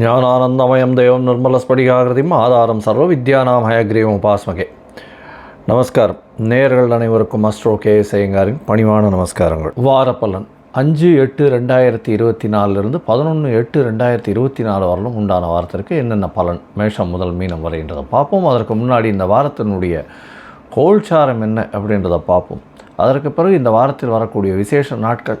ஞானானந்தமயம் தேவம் நிர்மலஸ்படிகாகிருதியும் ஆதாரம் சர்வ வித்யானாம் ஹயக்ரீவம் உபாஸ்மகே. நமஸ்காரம். நேர்கள் அனைவருக்கும் அஸ்ட்ரோ கே செய்யங்காரின் பணிவான நமஸ்காரங்கள். வாரப்பலன் அஞ்சு எட்டு ரெண்டாயிரத்தி இருபத்தி நாலுலேருந்து பதினொன்று எட்டு ரெண்டாயிரத்தி இருபத்தி நாலு வரலும் உண்டான வாரத்திற்கு என்னென்ன பலன் மேஷம் முதல் மீனம் வரைன்றதை பார்ப்போம். அதற்கு முன்னாடி இந்த வாரத்தினுடைய கோல்சாரம் என்ன அப்படின்றத பார்ப்போம். அதற்கு பிறகு இந்த வாரத்தில் வரக்கூடிய விசேஷ நாட்கள்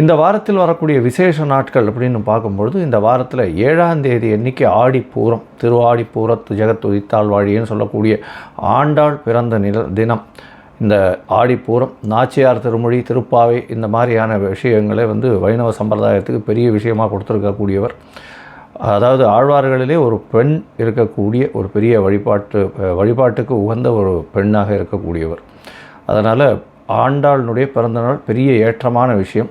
இந்த வாரத்தில் வரக்கூடிய விசேஷ நாட்கள் அப்படின்னு பார்க்கும்பொழுது இந்த வாரத்தில் ஏழாம் தேதி எண்ணிக்கை ஆடிப்பூரம் திருவாடிப்பூரத்து ஜெகத் உதித்தாள் வாழின்னு சொல்லக்கூடிய ஆண்டாள் பிறந்த நில தினம். இந்த ஆடிப்பூரம் நாச்சியார் திருமொழி திருப்பாவை இந்த மாதிரியான விஷயங்களை வந்து வைணவ சம்பிரதாயத்துக்கு பெரிய விஷயமாக கொடுத்துருக்கக்கூடியவர். அதாவது ஆழ்வார்களிலே ஒரு பெண் இருக்கக்கூடிய ஒரு பெரிய வழிபாட்டு வழிபாட்டுக்கு உகந்த ஒரு பெண்ணாக இருக்கக்கூடியவர். அதனால் ஆண்டாளினுடைய பிறந்தநாள் பெரிய ஏற்றமான விஷயம்.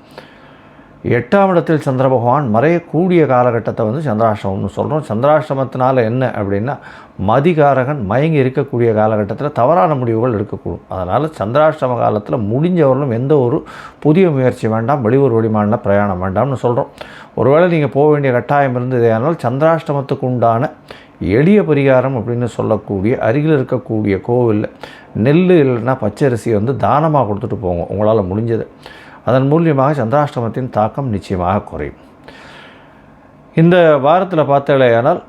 எட்டாம் இடத்தில் சந்திர பகவான் மறையக்கூடிய காலகட்டத்தை வந்து சந்திராஷ்டமம்னு சொல்கிறோம் சந்திராஷ்டமத்தினால என்ன அப்படின்னா மதிகாரகன் மயங்கி இருக்கக்கூடிய காலகட்டத்தில் தவறான முடிவுகள் எடுக்கக்கூடும். அதனால் சந்திராஷ்டம காலத்தில் முடிஞ்சவர்களும் எந்த ஒரு புதிய முயற்சி வேண்டாம் வெளியூர் வெளிமாநில பிரயாணம் வேண்டாம்னு சொல்கிறோம் ஒருவேளை நீங்கள் போக வேண்டிய கட்டாயம் இருந்தது ஆனால் சந்திராஷ்டமத்துக்கு உண்டான எளிய பரிகாரம் அப்படின்னு சொல்லக்கூடிய அருகில் இருக்கக்கூடிய கோவிலில் நெல் இல்லைன்னா பச்சரிசி வந்து தானமாக கொடுத்துட்டு போங்க. உங்களால் முடிஞ்சது. அதன் மூலியமாக சந்திராஷ்டமத்தின் தாக்கம் நிச்சயமாக குறையும். இந்த வாரத்தில் பார்த்தாலேயானால்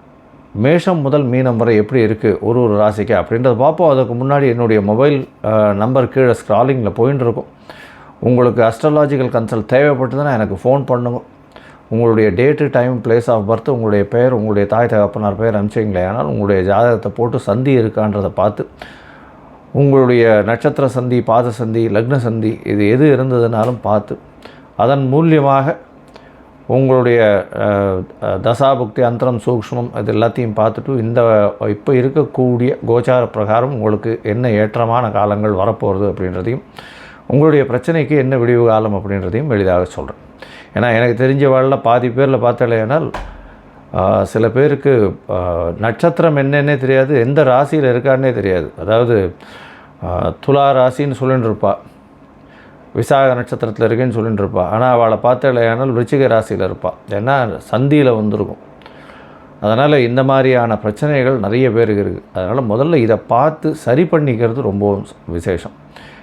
மேஷம் முதல் மீனம் வரை எப்படி இருக்குது ஒரு ஒரு ராசிக்கு அப்படின்றத பார்ப்போம். அதுக்கு முன்னாடி என்னுடைய மொபைல் நம்பர் கீழே ஸ்க்ராலிங்கில் போயின்னு இருக்கும் உங்களுக்கு அஸ்ட்ராலாஜிக்கல் கன்சல்ட் தேவைப்பட்டதுன்னா எனக்கு ஃபோன் பண்ணுங்க. உங்களுடைய date time place of birth உங்களுடைய பெயர் உங்களுடைய தாய் தகப்பனார் பெயர் அனுப்பிச்சிங்களே. ஆனால் உங்களுடைய ஜாதகத்தை போட்டு சந்தி இருக்கான்றதை பார்த்து உங்களுடைய நட்சத்திர சந்தி பாத சந்தி லக்ன சந்தி இது எது இருந்ததுனாலும் பார்த்து அதன் மூலியமாக உங்களுடைய தசாபுக்தி அந்தரம் சூக்ஷ்மம் இது எல்லாத்தையும் பார்த்துட்டு இந்த இப்போ இருக்கக்கூடிய கோச்சார பிரகாரம் உங்களுக்கு என்ன ஏற்றமான காலங்கள் வரப்போகிறது அப்படின்றதையும் உங்களுடைய பிரச்சனைக்கு என்ன விடிவு காலம் அப்படின்றதையும் எளிதாக சொல்கிறேன் ஏன்னா எனக்கு தெரிஞ்ச வாழ்ல பாதி பேரில் பார்த்தாலேனால் சில பேருக்கு நட்சத்திரம் என்னன்னே தெரியாது எந்த ராசியில் இருக்கான்னே தெரியாது. அதாவது துலா ராசின்னு சொல்லிட்டு இருப்பா விசாக நட்சத்திரத்தில் இருக்கேன்னு சொல்லிட்டு இருப்பாள் ஆனால் அவளை பார்த்தாலேயானால் ருச்சிக ராசியில் இருப்பாள் ஏன்னா சந்தியில் வந்திருக்கும். அதனால் இந்த மாதிரியான பிரச்சனைகள் நிறைய பேருக்கு இருக்குது அதனால் முதல்ல இதை பார்த்து சரி பண்ணிக்கிறது ரொம்பவும் விசேஷம்.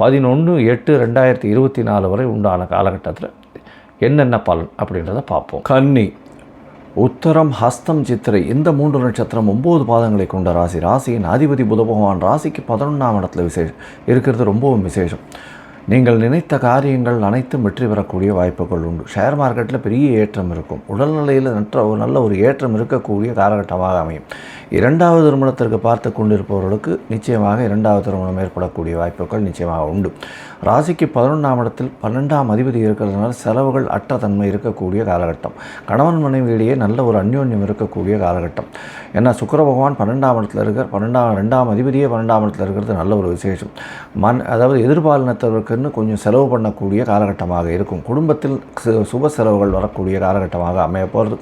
பதினொன்று எட்டு ரெண்டாயிரத்தி இருபத்தி நாலு வரை உண்டான காலகட்டத்தில் என்னென்ன பலன் அப்படின்றத பார்ப்போம். கன்னி உத்தரம் ஹஸ்தம் சித்திரை இந்த மூன்று நட்சத்திரம் ஒம்பது பாதங்களை கொண்ட ராசி. ராசியின் அதிபதி புத பகவான் ராசிக்கு பதினொன்றாம் இடத்துல விசேஷம் இருக்கிறது ரொம்பவும் விசேஷம். நீங்கள் நினைத்த காரியங்கள் அனைத்தும் வெற்றி பெறக்கூடிய வாய்ப்புகள் உண்டு. ஷேர் மார்க்கெட்டில் பெரிய ஏற்றம் இருக்கும். உடல்நிலையில் நற்ற ஒரு நல்ல ஒரு ஏற்றம் இருக்கக்கூடிய காலகட்டமாக அமையும். இரண்டாவது திருமணத்திற்கு பார்த்து கொண்டிருப்பவர்களுக்கு நிச்சயமாக இரண்டாவது திருமணம் ஏற்படக்கூடிய வாய்ப்புகள் நிச்சயமாக உண்டு. ராசிக்கு பதினொன்றாம் இடத்தில் பன்னெண்டாம் அதிபதி இருக்கிறதுனால செலவுகள் அட்டத்தன்மை இருக்கக்கூடிய காலகட்டம். கணவன் மனைவியிடையே நல்ல ஒரு அந்யோன்யம் இருக்கக்கூடிய காலகட்டம். ஏன்னா சுக்கர பகவான் பன்னெண்டாம் இடத்துல இருக்கிற பன்னெண்டாம் ரெண்டாம் அதிபதியே பன்னெண்டாம் இடத்துல இருக்கிறது நல்ல ஒரு விசேஷம். மண் அதாவது எதிர்பாலினத்தவருக்குன்னு கொஞ்சம் செலவு பண்ணக்கூடிய காலகட்டமாக இருக்கும். குடும்பத்தில் சு- சுப செலவுகள் வரக்கூடிய காலகட்டமாக அமைய போகிறது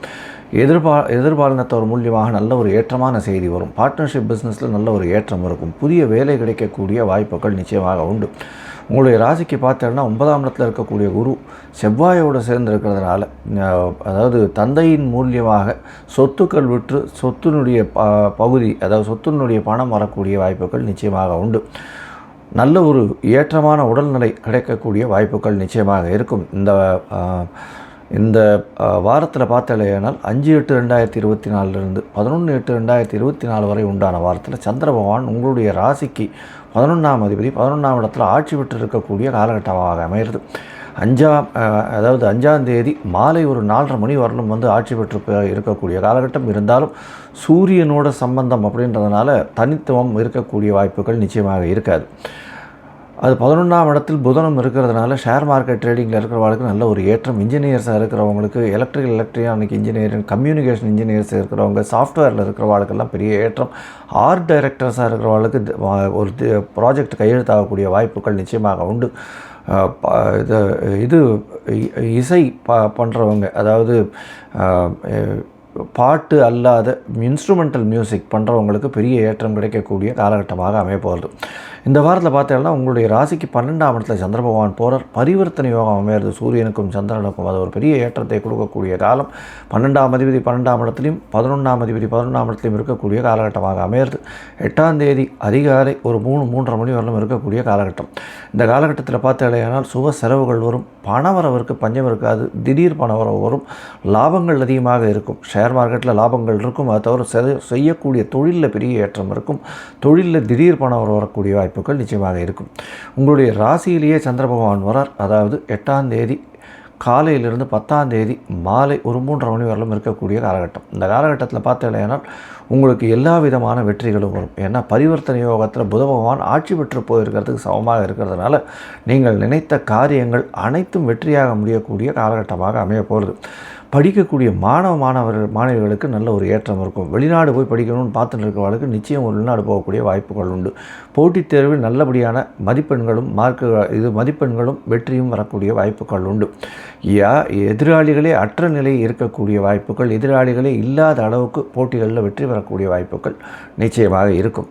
எதிர்பா எதிர்பாலினத்தவர் மூலியமாக நல்ல ஒரு ஏற்றமான செய்தி வரும். பார்ட்னர்ஷிப் பிஸ்னஸில் நல்ல ஒரு ஏற்றம் இருக்கும். புதிய வேலை கிடைக்கக்கூடிய வாய்ப்புகள் நிச்சயமாக உண்டு. உங்களுடைய ராசிக்கு பார்த்தோன்னா ஒன்பதாம் இடத்துல இருக்கக்கூடிய குரு செவ்வாயோடு சேர்ந்து இருக்கிறதுனால அதாவது தந்தையின் மூலியமாக சொத்துக்கள் விற்று சொத்தினுடைய ப பகுதி அதாவது சொத்தினுடைய பணம் வரக்கூடிய வாய்ப்புகள் நிச்சயமாக உண்டு. நல்ல ஒரு ஏற்றமான உடல்நிலை கிடைக்கக்கூடிய வாய்ப்புகள் நிச்சயமாக இருக்கும். இந்த இந்த வாரத்தில் பார்த்தாலேயானால் அஞ்சு எட்டு ரெண்டாயிரத்தி இருபத்தி நாலுலேருந்து பதினொன்று எட்டு ரெண்டாயிரத்தி இருபத்தி நாலு வரை உண்டான வாரத்தில் சந்திர பகவான் உங்களுடைய ராசிக்கு பதினொன்றாம் அதிபதி பதினொன்றாம் இடத்துல ஆட்சி பெற்று இருக்கக்கூடிய காலகட்டமாக அமைகிறது. அஞ்சாம் அதாவது அஞ்சாம் தேதி மாலை ஒரு நாலரை மணி வரலும் வந்து ஆட்சி பெற்று இருக்கக்கூடிய காலகட்டம். இருந்தாலும் சூரியனோட சம்பந்தம் அப்படின்றதுனால தனித்துவம் இருக்கக்கூடிய வாய்ப்புகள் நிச்சயமாக இருக்காது. அது பதினொன்றாம் இடத்தில் புதனம் இருக்கிறதுனால ஷேர் மார்க்கெட் ட்ரேடிங்கில் இருக்கிறவங்களுக்கு நல்ல ஒரு ஏற்றம். இன்ஜினியர்ஸாக இருக்கிறவங்களுக்கு electrical electronic engineering communication engineers இருக்கிறவங்க சாஃப்ட்வேரில் இருக்கிறவங்களுக்கெல்லாம் பெரிய ஏற்றம். ஆர்ட் டைரக்டர்ஸாக இருக்கிறவங்களுக்கு ஒரு ப்ராஜெக்ட் கையெழுத்தாகக்கூடிய வாய்ப்புகள் நிச்சயமாக உண்டு. ப- இது இது இசை ப பண்ணுறவங்க அதாவது பாட்டு அல்லாத இன்ஸ்ட்ருமெண்டல் மியூசிக் பண்ணுறவங்களுக்கு பெரிய ஏற்றம் கிடைக்கக்கூடிய காலகட்டமாக அமைய போகிறது இந்த வாரத்தில் பார்த்தீங்கன்னா உங்களுடைய ராசிக்கு பன்னெண்டாம் இடத்துல சந்திர பகவான் போகிறார் பரிவர்த்தனை யோகம் அமையிறது சூரியனுக்கும் சந்திரனுக்கும். அது ஒரு பெரிய ஏற்றத்தை கொடுக்கக்கூடிய காலம். பன்னெண்டாம் அதிபதி பன்னெண்டாம் இடத்துலையும் பதினொன்றாம் அதிபதி பதினொன்றாம் இடத்துலையும் இருக்கக்கூடிய காலகட்டமாக அமையிறது. எட்டாம் தேதி அதிகாலை ஒரு மூணு மூன்றரை மணி வரலும் இருக்கக்கூடிய காலகட்டம். இந்த காலகட்டத்தில் பார்த்தீங்கன்னா சுப செலவுகள் வரும். பணவரவிற்கு பஞ்சம் இருக்காது. திடீர் பணவரவு வரும். லாபங்கள் அதிகமாக இருக்கும். ஷேர் மார்க்கெட்டில் லாபங்கள் இருக்கும். அதை தவிர செய்யக்கூடிய தொழிலில் பெரிய ஏற்றம் இருக்கும். தொழிலில் திடீர் பணம் வரக்கூடிய வாய்ப்புகள் நிச்சயமாக இருக்கும். உங்களுடைய ராசியிலேயே சந்திர பகவான் வரார். அதாவது எட்டாம் தேதி காலையிலிருந்து பத்தாம் தேதி மாலை ஒரு மூன்றரை மணி வரலும் இருக்கக்கூடிய காலகட்டம். இந்த காலகட்டத்தில் பார்த்தீங்கன்னா உங்களுக்கு எல்லா விதமான வெற்றிகளும் வரும். ஏன்னா பரிவர்த்தனை யோகத்தில் புத பகவான் ஆட்சி பெற்று போயிருக்கிறதுக்கு சமமாக இருக்கிறதுனால நீங்கள் நினைத்த காரியங்கள் அனைத்தும் வெற்றியாக முடியக்கூடிய காலகட்டமாக அமைய போகிறது படிக்கக்கூடிய மாணவ மாணவர்கள் மாணவிகளுக்கு நல்ல ஒரு ஏற்றம் இருக்கும். வெளிநாடு போய் படிக்கணும்னு பார்த்துட்டு இருக்கிறவர்களுக்கு நிச்சயம் ஒரு வெளிநாடு போகக்கூடிய வாய்ப்புகள் உண்டு. போட்டித் தேர்வில் நல்லபடியான மதிப்பெண்களும் மார்க்கு இது மதிப்பெண்களும் வெற்றியும் வரக்கூடிய வாய்ப்புகள் உண்டு. யா எதிராளிகளே அற்ற நிலை இருக்கக்கூடிய வாய்ப்புகள் எதிராளிகளே இல்லாத அளவுக்கு போட்டிகளில் வெற்றி பெறக்கூடிய வாய்ப்புகள் நிச்சயமாக இருக்கும்.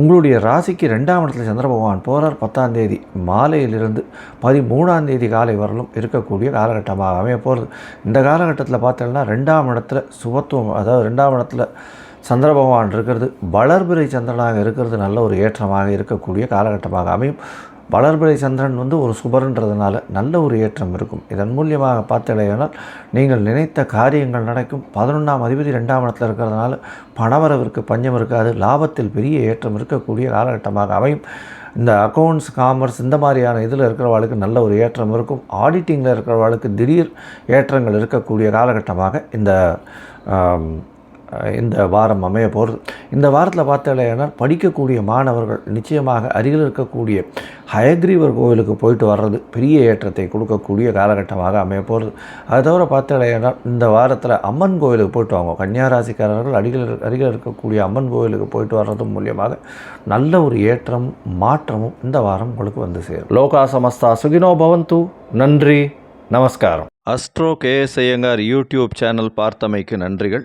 உங்களுடைய ராசிக்கு ரெண்டாம் இடத்துல சந்திர பகவான் போகிறார் பத்தாம் தேதி. மாலையிலிருந்து பதிமூணாம் தேதி காலை வரலும் இருக்கக்கூடிய காலகட்டமாக அமைய போகிறது. இந்த காலகட்டத்தில் பார்த்தீங்கன்னா ரெண்டாம் இடத்துல சுபத்துவம் அதாவது ரெண்டாம் இடத்துல சந்திர பகவான் இருக்கிறது வளர்பிறை சந்திரனாக இருக்கிறது நல்ல ஒரு ஏற்றமாக இருக்கக்கூடிய காலகட்டமாக அமையும். வளர்பிறை சந்திரன் வந்து ஒரு சுபர்ன்றதுனால நல்ல ஒரு ஏற்றம் இருக்கும். இதன் மூலியமாக பார்த்தடையானால் நீங்கள் நினைத்த காரியங்கள் நடக்கும். பதினொன்றாம் அதிபதி ரெண்டாம் இடத்துல இருக்கிறதுனால பணவரவிற்கு பஞ்சம் இருக்காது. லாபத்தில் பெரிய ஏற்றம் இருக்கக்கூடிய காலகட்டமாக அமையும். இந்த அக்கௌண்ட்ஸ் காமர்ஸ் இந்த மாதிரியான இதில் இருக்கிறவாளுக்கு நல்ல ஒரு ஏற்றம் இருக்கும். ஆடிட்டிங்கில் இருக்கிறவாளுக்கு திடீர் ஏற்றங்கள் இருக்கக்கூடிய காலகட்டமாக இந்த இந்த வாரம் அமைய போகிறது இந்த வாரத்தில் பார்த்தீங்கன்னா படிக்கக்கூடிய மாணவர்கள் நிச்சயமாக அருகில் இருக்கக்கூடிய ஹயக்ரீவர் கோவிலுக்கு போயிட்டு வர்றது பெரிய ஏற்றத்தை கொடுக்கக்கூடிய காலகட்டமாக அமைய போகிறது அது தவிர பார்த்தீங்கன்னா இந்த வாரத்தில் அம்மன் கோவிலுக்கு போயிட்டு வாங்க. கன்னியாராசிக்காரர்கள் அருகில் அருகில் இருக்கக்கூடிய அம்மன் கோவிலுக்கு போயிட்டு வர்றது மூலியமாக நல்ல ஒரு ஏற்றம் மாற்றமும் இந்த வாரம் உங்களுக்கு வந்து சேரும். லோகா சமஸ்தா சுகினோ பவந்து. நன்றி நமஸ்காரம். Astro K S Iyengar YouTube channel பார்த்தமைக்கு நன்றிகள்.